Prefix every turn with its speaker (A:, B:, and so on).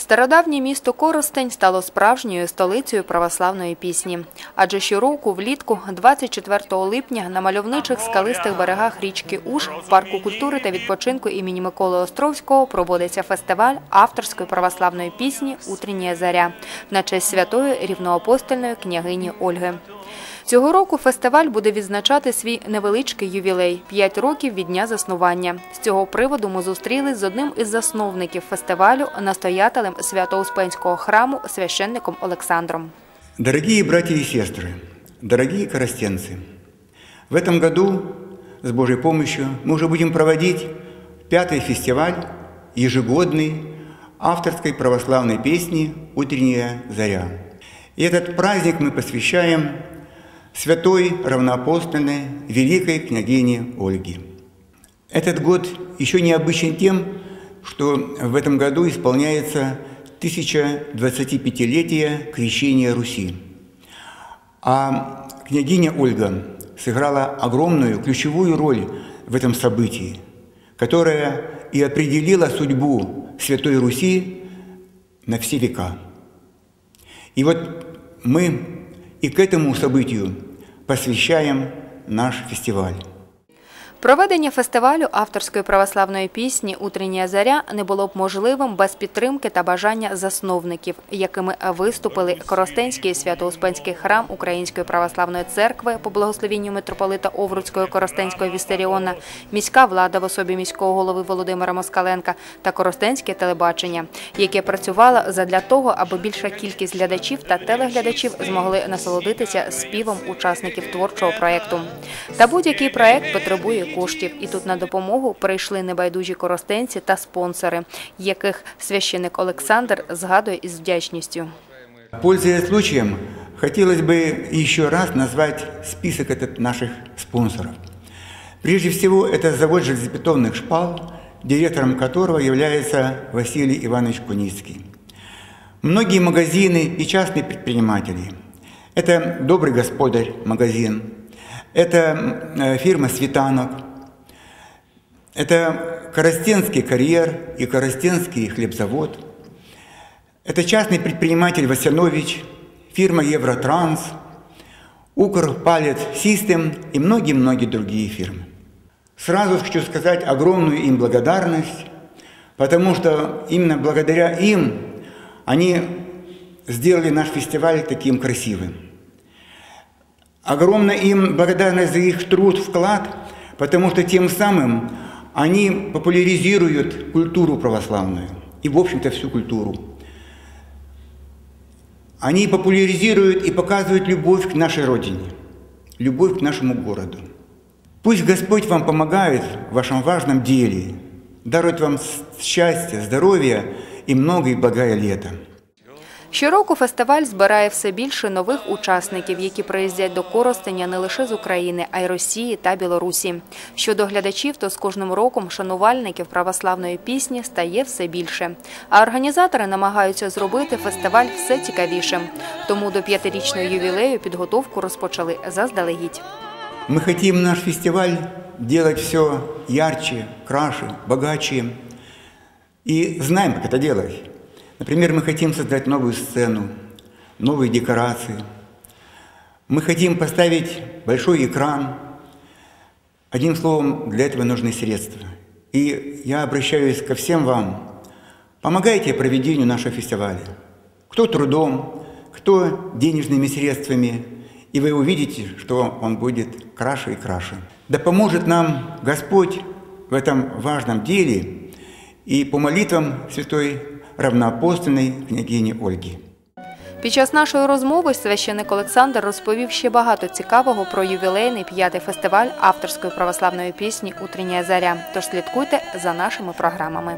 A: Стародавнє місто Коростень стало справжньою столицею православної пісні. Адже щороку влітку, 24 липня, на мальовничих скалистих берегах річки Уж в парку культури та відпочинку імені Миколи Островського проводиться фестиваль авторської православної пісні Утріння заря на честь святої рівноапостольної княгині Ольги. Цього року фестиваль буде відзначати свій невеличкий ювілей 5 років від дня заснування. З цього приводу ми зустрілись з одним із засновників фестивалю, настоятелем Свято-Успенського храму священником Олександром.
B: Дорогие братья и сестры, дорогие коростенцы, в этом году с Божьей помощью мы уже будем проводить пятый фестиваль ежегодный авторской православной песни «Утренняя заря». И этот праздник мы посвящаем святой равноапостольной великой княгине Ольге. Этот год еще необычен тем, что в этом году исполняется 1025-летие крещения Руси. А княгиня Ольга сыграла огромную ключевую роль в этом событии, которая и определила судьбу Святой Руси на все века. И вот мы и к этому событию посвящаем наш фестиваль.
A: Проведення фестивалю авторської православної пісні Утрення заря не було б можливим без підтримки та бажання засновників, якими виступили Коростенський свято-успенський храм Української православної церкви по благословінню митрополита Овруцького Коростенського Вістеріона, міська влада в особі міського голови Володимира Москаленка та Коростенське телебачення, яке працювало задля того, аби більша кількість глядачів та телеглядачів змогли насолодитися співом учасників творчого проєкту. Та будь-який проєкт потребує коштів, і тут на допомогу прийшли небайдужі коростенці та спонсори, яких священик Олександр згадує із вдячністю.
B: Пользуясь случаем, хотелось бы еще раз назвать список этот наших спонсоров. Прежде всего, это завод железобетонных шпал, директором которого является Василий Иванович Куницкий. Многие магазины и частные предприниматели. Это «Добрый господарь» магазин, это э, фирма «Светанок», это Коростенский карьер и Коростенский хлебзавод, это частный предприниматель Васянович, фирма «Евротранс», «Укр Систем» и многие-многие другие фирмы. Сразу хочу сказать огромную им благодарность, потому что именно благодаря им они сделали наш фестиваль таким красивым. Огромная им благодарность за их труд, вклад, потому что тем самым они популяризируют культуру православную и, в общем-то, всю культуру. Они популяризируют и показывают любовь к нашей Родине, любовь к нашему городу. Пусть Господь вам помогает в вашем важном деле, дарует вам счастье, здоровье и много и благое лето.
A: Щороку фестиваль збирає все більше нових учасників, які приїздять до Коростеня не лише з України, а й Росії та Білорусі. Щодо глядачів, то з кожним роком шанувальників православної пісні стає все більше. А організатори намагаються зробити фестиваль все цікавішим. Тому до п'ятирічного ювілею підготовку розпочали заздалегідь.
B: Ми хочемо наш фестиваль робити все ярче, краще, багатше. І знаємо, як це робити. Например, мы хотим создать новую сцену, новые декорации. Мы хотим поставить большой экран. Одним словом, для этого нужны средства. И я обращаюсь ко всем вам. Помогайте проведению нашего фестиваля. Кто трудом, кто денежными средствами. И вы увидите, что он будет краше и краше. Да поможет нам Господь в этом важном деле. И по молитвам Святой равноапостольної княгині Ольги.
A: Під час нашої розмови священик Олександр розповів ще багато цікавого про ювілейний п'ятий фестиваль авторської православної пісні Утрення заря. Тож слідкуйте за нашими програмами.